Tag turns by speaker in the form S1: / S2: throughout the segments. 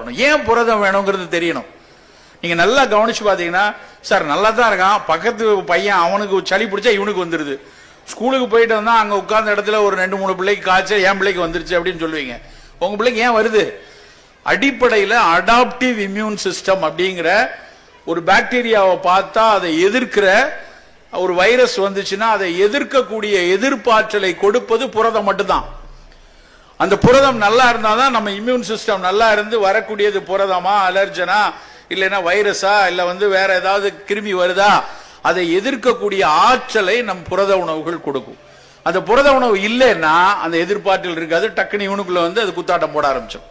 S1: வரணும். ஏன் புரதம் வேணுங்கிறது தெரியணும். நீங்க நல்லா கவனிச்சு பார்த்தீங்கன்னா சார் நல்லா தான் இருக்கான். பக்கத்து பையன் அவனுக்கு சளி பிடிச்சா இவனுக்கு வந்துருது. ஸ்கூலுக்கு போயிட்டு வந்தா அங்க உட்கார்ந்த இடத்துல ஒரு ரெண்டு மூணு பிள்ளைக்கு காய்ச்சல் என் பிள்ளைக்கு வந்துருச்சு அப்படின்னு சொல்லுவீங்க. உங்க பிள்ளைக்கு ஏன் வருது? அடிப்படையில் அடாப்டிவ் இம்யூன் சிஸ்டம் அப்படிங்கிற ஒரு பாக்டீரியாவை பார்த்தா அதை எதிர்க்கிற ஒரு வைரஸ் வந்துச்சுன்னா அதை எதிர்க்கக்கூடிய எதிர்ப்பாற்றலை கொடுப்பது புரதம் மட்டும்தான். அந்த புரதம் நல்லா இருந்தால் தான் நம்ம இம்யூன் சிஸ்டம் நல்லா இருந்து வரக்கூடியது புரதமா அலர்ஜனா இல்லைன்னா வைரஸா இல்லை வந்து வேற ஏதாவது கிருமி வருதா? அதை எதிர்க்கக்கூடிய ஆற்றலை நம் புரத உணவுகள் கொடுக்கும். அந்த புரத உணவு இல்லைன்னா அந்த எதிர்ப்பாற்றல் இருக்காது. டக்குனு இவனுக்குள்ள வந்து அது குத்தாட்டம் போட ஆரம்பிச்சோம்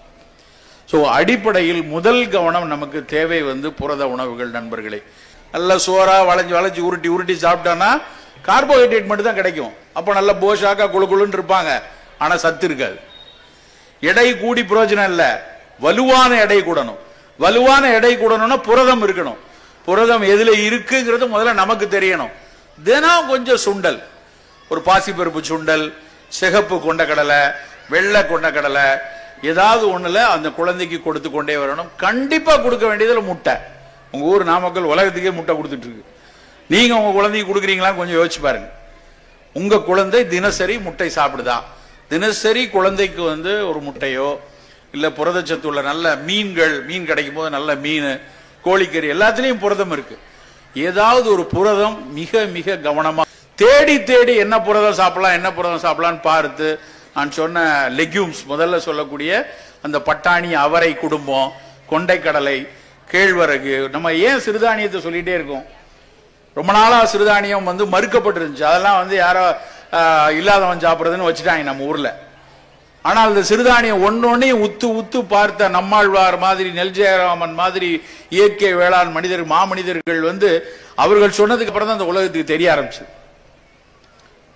S1: ஸோ அடிப்படையில் முதல் கவனம் நமக்கு தேவை வந்து புரத உணவுகள் நண்பர்களே. நல்லா சோறா வளைஞ்சு வளைஞ்சு உருட்டி உருட்டி சாப்பிட்டோன்னா கார்போஹைட்ரேட் மட்டும் தான் கிடைக்கும். அப்போ நல்லா போஷாக்கா குழு குழுன்னு இருப்பாங்க. ஆனால் சத்து இருக்காது. எடை கூடி புரோஜனம் இல்லை. வலுவான எடை கூடணும். வலுவான எடை கூடணும்னா புரதம் இருக்கணும். புரதம் எதில் இருக்குங்கிறது முதல்ல நமக்கு தெரியணும். தினம் கொஞ்சம் சுண்டல். ஒரு பாசிப்பருப்பு சுண்டல் சிகப்பு கொண்டக்கடலை வெள்ளை கொண்டக்கடலை ஏதாவது ஒன்றில் அந்த குழந்தைக்கு கொடுத்து கொண்டே வரணும். கண்டிப்பாக கொடுக்க வேண்டியதில் முட்டை. உங்கள் ஊர் நாமக்கல் உலகத்துக்கே முட்டை கொடுத்துட்ருக்கு நீங்கள் உங்கள் குழந்தைக்கு கொடுக்குறீங்களா கொஞ்சம் யோசிச்சு பாருங்கள் உங்கள் குழந்தை தினசரி முட்டை சாப்பிடுதான் தினசரி குழந்தைக்கு வந்து ஒரு முட்டையோ இல்லை புரதச்சத்து உள்ள நல்ல மீன்கள் மீன் கிடைக்கும் போது நல்ல மீன் கோழிக்கறி எல்லாத்துலேயும் புரதம் இருக்கு. ஏதாவது ஒரு புரதம் மிக மிக கவனமாக தேடி தேடி என்ன புரதம் சாப்பிடலாம் என்ன புரதம் சாப்பிடலாம்னு பார்த்து நான் சொன்ன லெக்யூம்ஸ் முதல்ல சொல்லக்கூடிய அந்த பட்டாணி அவரை குடும்பம் கொண்டைக்கடலை கேழ்வரகு நம்ம ஏன் சிறுதானியத்தை சொல்லிகிட்டே இருக்கோம்? ரொம்ப நாளாக சிறுதானியம் வந்து மறுக்கப்பட்டிருந்துச்சு. அதெல்லாம் வந்து யாரோ இல்லாதவன் சாப்பிடுறதுன்னு வச்சுட்டாங்க நம்ம ஊரில். ஆனால் அந்த சிறுதானியம் ஒன்னொன்னையும் உத்து உத்து பார்த்த நம்மாழ்வார் மாதிரி நெல் ஜெயராமன் மாதிரி இயற்கை வேளாண் மனிதர் மாமனிதர்கள் வந்து அவர்கள் சொன்னதுக்கு அப்புறம் தான் அந்த உலகத்துக்கு தெரிய ஆரம்பிச்சு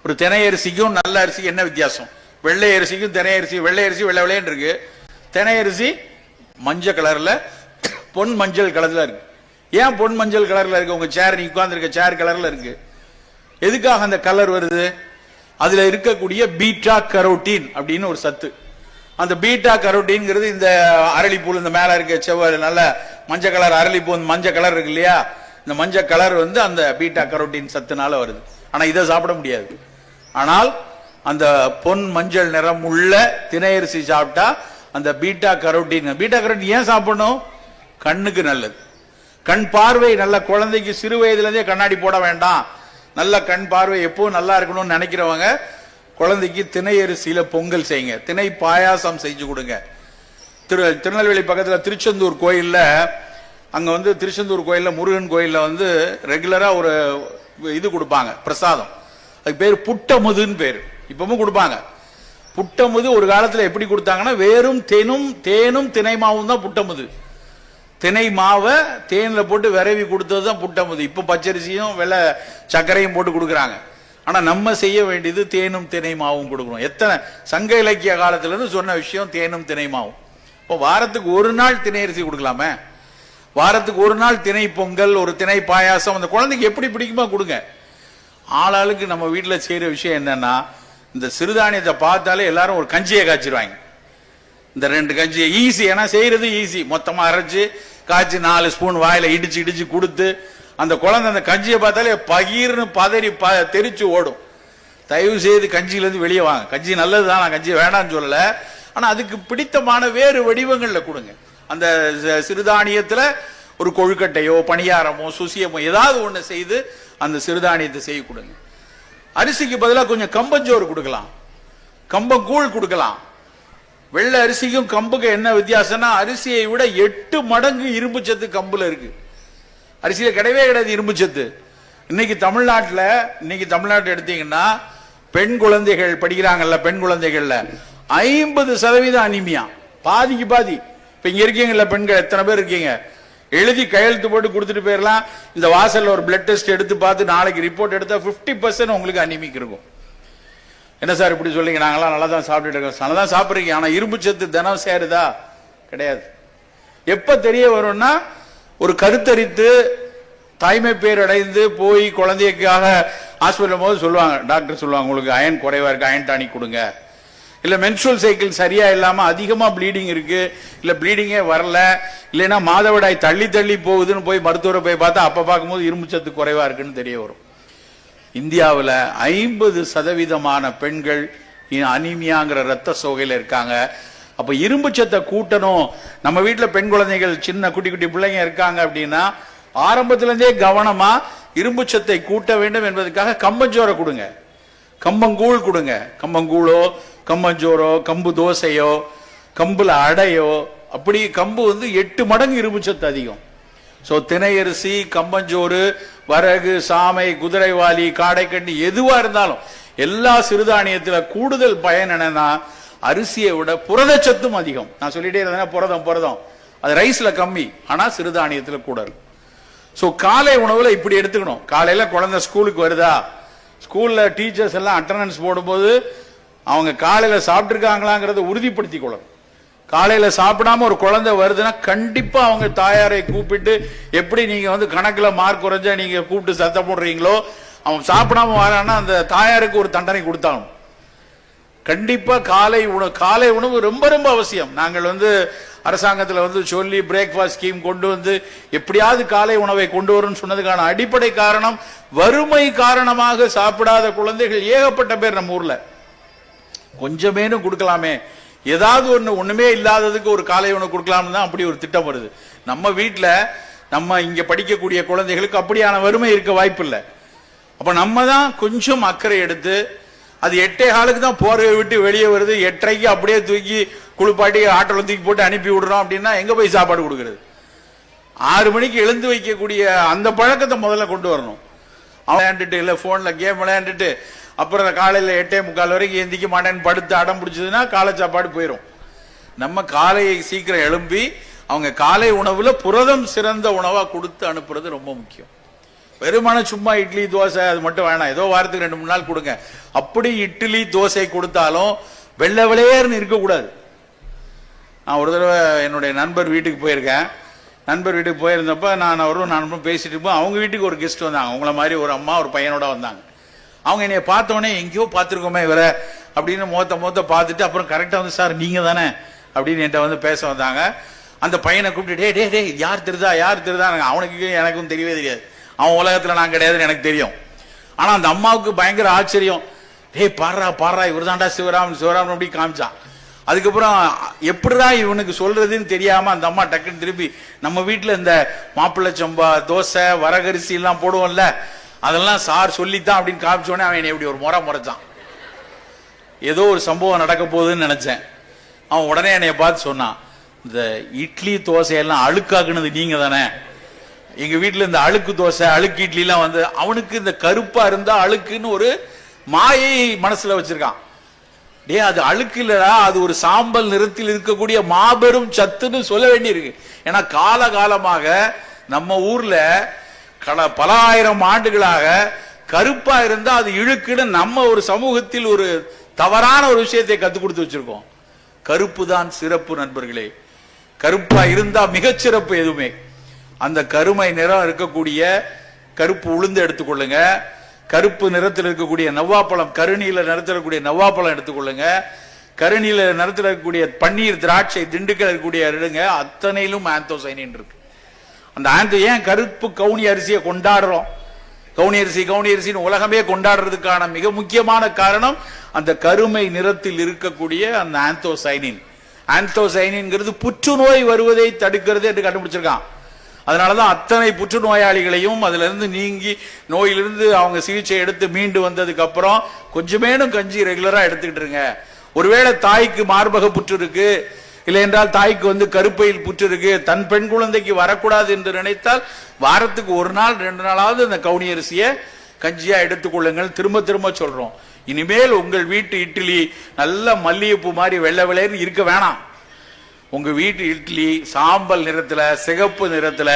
S1: ஒரு தினை அரிசிக்கும் நல்ல அரிசிக்கும் என்ன வித்தியாசம்? வெள்ளை அரிசிக்கும் தினை அரிசி வெள்ளை அரிசி வெள்ளை வெள்ளையன் இருக்கு. தினை அரிசி மஞ்சள் கலர்ல பொன் மஞ்சள் கலர்ல இருக்கு. ஏன் பொன் மஞ்சள் கலர்ல இருக்கு? உங்க சேர் நீ உட்கார்ந்துருக்க சேர் கலர்ல இருக்கு. எதுக்காக அந்த கலர் வருது? அதுல இருக்கக்கூடிய பீட்டா கரோட்டீன் அப்படின்னு ஒரு சத்து. அந்த பீட்டா கரோட்டீன்ங்கிறது இந்த அரளிப்பூல் இந்த மேல இருக்க செவ்வாய் நல்ல மஞ்சள் கலர் அரளிப்பூ இந்த மஞ்சள் கலர் இருக்கு இல்லையா? இந்த மஞ்சள் கலர் வந்து அந்த பீட்டா கரோட்டீன் சத்துனால வருது. ஆனா இதை சாப்பிட முடியாது. ஆனால் அந்த பொன் மஞ்சள் நிறம் உள்ள திணையரிசி சாப்பிட்டா அந்த பீட்டா கரோட்டீன் பீட்டா கரோட்டீன் ஏன் சாப்பிடணும்? கண்ணுக்கு நல்லது. கண் பார்வை நல்ல குழந்தைக்கு சிறு வயதுலேருந்தே கண்ணாடி போட வேண்டாம். நல்ல கண் பார்வை எப்பவும் நல்லா இருக்கணும்னு நினைக்கிறவங்க குழந்தைக்கு திணை அரிசியில பொங்கல் செய்யுங்க. திணை பாயாசம் செஞ்சு கொடுங்க. திரு திருநெல்வேலி பக்கத்துல திருச்செந்தூர் கோயில்ல அங்க வந்து திருச்செந்தூர் கோயில்ல முருகன் கோயில்ல வந்து ரெகுலரா ஒரு இது கொடுப்பாங்க பிரசாதம். அதுக்கு பேர் புட்டமுதுன்னு பேர். இப்பவும் கொடுப்பாங்க. புட்டமுது ஒரு காலத்துல எப்படி கொடுத்தாங்கன்னா வேறும் தேனும் தேனும் தினைமாவும் தான் புட்டமுது. தினை மாவை தேனில் போட்டு விரைவி கொடுத்தது தான் புட்டமுது. இப்போ பச்சரிசியும் வெள்ளை சர்க்கரையும் போட்டு கொடுக்குறாங்க. ஆனால் நம்ம செய்ய வேண்டியது தேனும் தினை மாவும் கொடுக்கணும். எத்தனை? சங்க இலக்கிய காலத்துலேருந்து சொன்ன விஷயம் தேனும் தினை மாவும். இப்போ வாரத்துக்கு ஒரு நாள் திணை அரிசி கொடுக்கலாமே? வாரத்துக்கு ஒரு நாள் திணை பொங்கல் ஒரு திணை பாயாசம் அந்த குழந்தைக்கு எப்படி பிடிக்குமோ கொடுங்க. ஆளாளுக்கு நம்ம வீட்டில் செய்கிற விஷயம் என்னன்னா இந்த சிறுதானியத்தை பார்த்தாலே எல்லாரும் ஒரு கஞ்சியை காய்ச்சிருவாங்க. இந்த ரெண்டு கஞ்சி ஈஸி ஏன்னா செய்யறது ஈஸி மொத்தமாக அரைச்சி காய்ச்சி நாலு ஸ்பூன் வாயில இடிச்சு இடிச்சு கொடுத்து அந்த குழந்தை அந்த கஞ்சியை பார்த்தாலே பகீர்னு பதறி ப தெரிச்சு ஓடும். தயவு செய்து கஞ்சியிலேருந்து வெளியே வாங்க கஞ்சி நல்லது தான் நான் கஞ்சி வேணான்னு சொல்லலை. ஆனால் அதுக்கு பிடித்தமான வேறு வடிவங்களில் கொடுங்க. அந்த சிறுதானியத்தில் ஒரு கொழுக்கட்டையோ பணியாரமோ சுசியமோ ஏதாவது ஒன்று செய்து அந்த சிறுதானியத்தை செய்ய கொடுங்க. அரிசிக்கு பதிலாக கொஞ்சம் கம்பஞ்சோறு கொடுக்கலாம். கம்பங்கூழ் கொடுக்கலாம். வெள்ளை அரிசிக்கும் கம்புக்கு என்ன வித்தியாசம்னா அரிசியை விட எட்டு மடங்கு இரும்பு சத்து கம்புல இருக்கு. அரிசியில கிடையவே கிடையாது இரும்பு சத்து. இன்னைக்கு தமிழ்நாட்டில் இன்னைக்கு தமிழ்நாட்டு எடுத்தீங்கன்னா பெண் குழந்தைகள் படிக்கிறாங்கல்ல பெண் குழந்தைகள்ல ஐம்பது சதவீதம் அனிமியா. பாதிக்கு பாதி. இப்ப இங்க இருக்கீங்கல்ல பெண்கள் எத்தனை பேர் இருக்கீங்க? எழுதி கையெழுத்து போட்டு கொடுத்துட்டு போயிடலாம் இந்த வாசல்ல ஒரு பிளட் டெஸ்ட் எடுத்து பார்த்து நாளைக்கு ரிப்போர்ட் எடுத்தா 50% பர்சன்ட் உங்களுக்கு அனிமிக் இருக்கும். என்ன சார் இப்படி சொல்லிங்க நாங்களாம் நல்லா தான் சாப்பிட்டுட்டு இருக்கோம். நல்லா தான் சாப்பிட்றீங்க. ஆனால் இரும்பு சத்து தினம் சேருதா? கிடையாது. எப்போ தெரிய வரும்னா ஒரு கருத்தரித்து தாய்மை பேர் அடைந்து போய் குழந்தைக்காக ஹாஸ்பிட்டல் போது சொல்லுவாங்க. டாக்டர் சொல்லுவாங்க உங்களுக்கு அயன் குறைவாக இருக்குது அயன் டானிக் கொடுங்க. இல்லை மென்சுரல் சைக்கிள் சரியா இல்லாமல் அதிகமாக ப்ளீடிங் இருக்கு. இல்லை ப்ளீடிங்கே வரல. இல்லைன்னா மாதவிடாய் தள்ளி தள்ளி போகுதுன்னு போய் மருத்துவரை போய் பார்த்தா அப்போ பார்க்கும்போது இரும்பு சத்து குறைவா இருக்குன்னு தெரிய வரும். இந்தியாவில் ஐம்பது சதவீதமான பெண்கள் அனிமியாங்கிற ரத்த சோகையில் இருக்காங்க. அப்போ இரும்பு சத்தை கூட்டணும். நம்ம வீட்டில் பெண் குழந்தைகள் சின்ன குட்டி குட்டி பிள்ளைங்க இருக்காங்க அப்படின்னா ஆரம்பத்திலேருந்தே கவனமாக இரும்பு சத்தை கூட்ட வேண்டும் என்பதற்காக கம்பஞ்சோரை கொடுங்க. கம்பங்கூழ் கொடுங்க. கம்பங்கூழோ கம்பஞ்சோரோ கம்பு தோசையோ கம்பில் அடையோ அப்படி கம்பு வந்து எட்டு மடங்கு இரும்பு சத்து அதிகம். ஸோ திணையரிசி கம்பஞ்சோறு வரகு சாமை குதிரைவாலி காடைக்கண்ணி எதுவாக இருந்தாலும் எல்லா சிறுதானியத்தில் கூடுதல் பயன் என்னன்னா அரிசியை விட புரதச்சத்தும் அதிகம். நான் சொல்லிட்டே இருந்தேன் புரதம் புரதம். அது ரைஸில் கம்மி ஆனால் சிறுதானியத்தில் கூட இருக்கும் ஸோ காலை உணவில் இப்படி எடுத்துக்கணும். காலையில் குழந்தை ஸ்கூலுக்கு வருதா? ஸ்கூலில் டீச்சர்ஸ் எல்லாம் அட்டண்டன்ஸ் போடும்போது அவங்க காலையில் சாப்பிட்ருக்காங்களாங்கிறத உறுதிப்படுத்தி கொள்ளணும். காலையில் சாப்பிடாம ஒரு குழந்தை வருதுன்னா கண்டிப்பா அவங்க தாயாரை கூப்பிட்டு எப்படி நீங்க வந்து கணக்குல மார்க் குறைஞ்சா நீங்க கூப்பிட்டு சத்தம் போடுறீங்களோ அவன் சாப்பிடாம வரான்னா அந்த தாயாருக்கு ஒரு தண்டனை கொடுத்தாலும். கண்டிப்பா காலை உணவு காலை உணவு ரொம்ப ரொம்ப அவசியம். நாங்கள் வந்து அரசாங்கத்தில் வந்து சொல்லி பிரேக்ஃபாஸ்ட் ஸ்கீம் கொண்டு வந்து எப்படியாவது காலை உணவை கொண்டு வரும்னு சொன்னதுக்கான அடிப்படை காரணம் வறுமை காரணமாக சாப்பிடாத குழந்தைகள் ஏகப்பட்ட பேர் நம்ம ஊர்ல. கொஞ்சமேனும் கொடுக்கலாமே. ஏதாவது ஒன்று ஒன்றுமே இல்லாததுக்கு ஒரு காலை உணவு கொடுக்கலாம்னு தான் அப்படி ஒரு திட்டம் வருது. நம்ம வீட்டில் நம்ம இங்கே படிக்கக்கூடிய குழந்தைகளுக்கு அப்படியான வறுமை இருக்க வாய்ப்பு இல்லை அப்போ நம்ம தான் கொஞ்சம் அக்கறை எடுத்து அது எட்டே காலுக்கு தான் போர்வை விட்டு வெளியே வருது. எட்டரைக்கு அப்படியே தூக்கி குளிப்பாட்டி ஆட்டோவில் தூக்கி போட்டு அனுப்பி விடுறோம் அப்படின்னா எங்கே போய் சாப்பாடு கொடுக்குறது? ஆறு மணிக்கு எழுந்து வைக்கக்கூடிய அந்த பழக்கத்தை முதல்ல கொண்டு வரணும். அவன் விளையாண்டுட்டு இல்லை ஃபோனில் கேம் விளையாண்டுட்டு அப்புறம் காலையில் எட்டே முக்கால் வரைக்கும் எந்திக்க மாட்டேன்னு படுத்து அடம் பிடிச்சதுன்னா காலை சாப்பாடு போயிடும் நம்ம காலையை சீக்கிரம் எழும்பி அவங்க காலை உணவுல புரதம் சிறந்த உணவாக கொடுத்து அனுப்புறது ரொம்ப முக்கியம். வெறுமான சும்மா இட்லி தோசை அது மட்டும் வேணாம். ஏதோ வாரத்துக்கு ரெண்டு மூணு நாள் கொடுங்க. அப்படி இட்லி தோசை கொடுத்தாலும் வெள்ளை விளையர்னு இருக்கக்கூடாது. நான் ஒரு தடவை என்னுடைய நண்பர் வீட்டுக்கு போயிருக்கேன். நண்பர் வீட்டுக்கு போயிருந்தப்ப நான் அவரும் நானும் பேசிட்டு இருப்போம். அவங்க வீட்டுக்கு ஒரு கெஸ்ட் வந்தாங்க. அவங்கள மாதிரி ஒரு அம்மா ஒரு பையனோட வந்தாங்க. அவங்க என்னை பார்த்தோன்னே எங்கேயோ பார்த்துருக்கோமே இவரை அப்படின்னு மொத்த மொத்த பார்த்துட்டு அப்புறம் கரெக்டாக வந்து சார் நீங்கள் தானே அப்படின்னு என்கிட்ட வந்து பேச வந்தாங்க. அந்த பையனை கூப்பிட்டு டே டே டே யார் திருதா யார் திருதா அவனுக்கு எனக்கும் தெரியவே தெரியாது. அவன் உலகத்தில் நான் கிடையாதுன்னு எனக்கு தெரியும். ஆனால் அந்த அம்மாவுக்கு பயங்கர ஆச்சரியம். டேய் பாடுறா பாடுறா இவர் தாண்டா சிவராம் சிவராம் அப்படி காமிச்சான் அதுக்கப்புறம் எப்படிடா இவனுக்கு சொல்றதுன்னு தெரியாம அந்த அம்மா டக்குன்னு திருப்பி நம்ம வீட்டில் இந்த மாப்பிள்ளை சம்பா தோசை வரகரிசி எல்லாம் போடுவோம்ல அதெல்லாம் சார் சொல்லித்தான் அப்படின்னு காமிச்சோடனே அவன் என்னை இப்படி ஒரு முறை முறைச்சான். ஏதோ ஒரு சம்பவம் நடக்க போகுதுன்னு நினைச்சேன். அவன் உடனே என்னைய பார்த்து சொன்னான் இந்த இட்லி தோசையெல்லாம் அழுக்காக்குனது நீங்க தானே? எங்க வீட்டில் இந்த அழுக்கு தோசை அழுக்கு இட்லிலாம் வந்து அவனுக்கு இந்த கருப்பா இருந்தா அழுக்குன்னு ஒரு மாயை மனசுல வச்சிருக்கான். டே அது அழுக்கு இல்லடா அது ஒரு சாம்பல் நிறத்தில் இருக்கக்கூடிய மாபெரும் சத்துன்னு சொல்ல வேண்டியிருக்கு. ஏன்னா காலகாலமாக நம்ம ஊர்ல கல பல ஆயிரம் ஆண்டுகளாக கருப்பா இருந்தா அது இழுக்குன்னு நம்ம ஒரு சமூகத்தில் ஒரு தவறான ஒரு விஷயத்தை கத்துக் கொடுத்து வச்சிருக்கோம். கருப்பு தான் சிறப்பு நண்பர்களே. கருப்பா இருந்தா மிகச்சிறப்பு எதுவுமே. அந்த கருமை நிறம் இருக்கக்கூடிய கருப்பு உளுந்து எடுத்துக்கொள்ளுங்க. கருப்பு நிறத்தில் இருக்கக்கூடிய நவ்வாப்பழம் கருநீல நிறத்தில் இருக்கக்கூடிய நவ்வாப்பழம் எடுத்துக்கொள்ளுங்க. கருநீல நிறத்தில் இருக்கக்கூடிய பன்னீர் திராட்சை திண்டுக்கல் இருக்கக்கூடிய எடுங்க. அத்தனையிலும் ஆந்தோசைனின் இருக்கு. அந்த ஆந்தோ ஏன் கருப்பு கவுனி அரிசியை கொண்டாடுறோம்? கவுனி அரிசி கவுனி அரிசின்னு உலகமே கொண்டாடுறதுக்கான மிக முக்கியமான காரணம் அந்த கருமை நிறத்தில் இருக்கக்கூடிய அந்த ஆந்தோசைனின். ஆந்தோசைனின்ங்கிறது புற்றுநோய் வருவதை தடுக்கிறது என்று கண்டுபிடிச்சிருக்கான். அதனாலதான் அத்தனை புற்றுநோயாளிகளையும் அதுல இருந்து நீங்கி நோயிலிருந்து அவங்க சிகிச்சை எடுத்து மீண்டு வந்ததுக்கு அப்புறம் கொஞ்சமேனும் கஞ்சி ரெகுலரா எடுத்துக்கிட்டு இருங்க. ஒருவேளை தாய்க்கு மார்பக புற்று இருக்கு இல்லை என்றால் தாய்க்கு வந்து கருப்பையில் புற்று இருக்கு தன் பெண் குழந்தைக்கு வரக்கூடாது என்று நினைத்தால் வாரத்துக்கு ஒரு நாள் ரெண்டு நாளாவது அந்த கவுனி அரிசியை கஞ்சியா எடுத்துக்கொள்ளுங்கள் திரும்ப திரும்ப சொல்றோம். இனிமேல் உங்கள் வீட்டு இட்லி நல்ல மல்லிகைப்பூ மாதிரி வெள்ளை வெள்ளைன்னு இருக்க வேணாம். உங்க வீட்டு இட்லி சாம்பல் நிறத்துல சிகப்பு நிறத்துல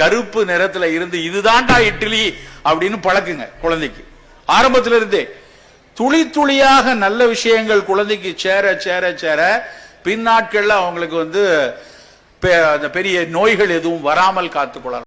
S1: கருப்பு நிறத்துல இருந்து இதுதான்டா இட்லி அப்படின்னு பழக்குங்க குழந்தைக்கு. ஆரம்பத்துல இருந்தே துளி துளியாக நல்ல விஷயங்கள் குழந்தைக்கு சேர சேர சேர பின்னாட்களில் அவங்களுக்கு வந்து பெ- அந்த பெரிய நோய்கள் எதுவும் வராமல் காத்துக்கொள்ளலாம்.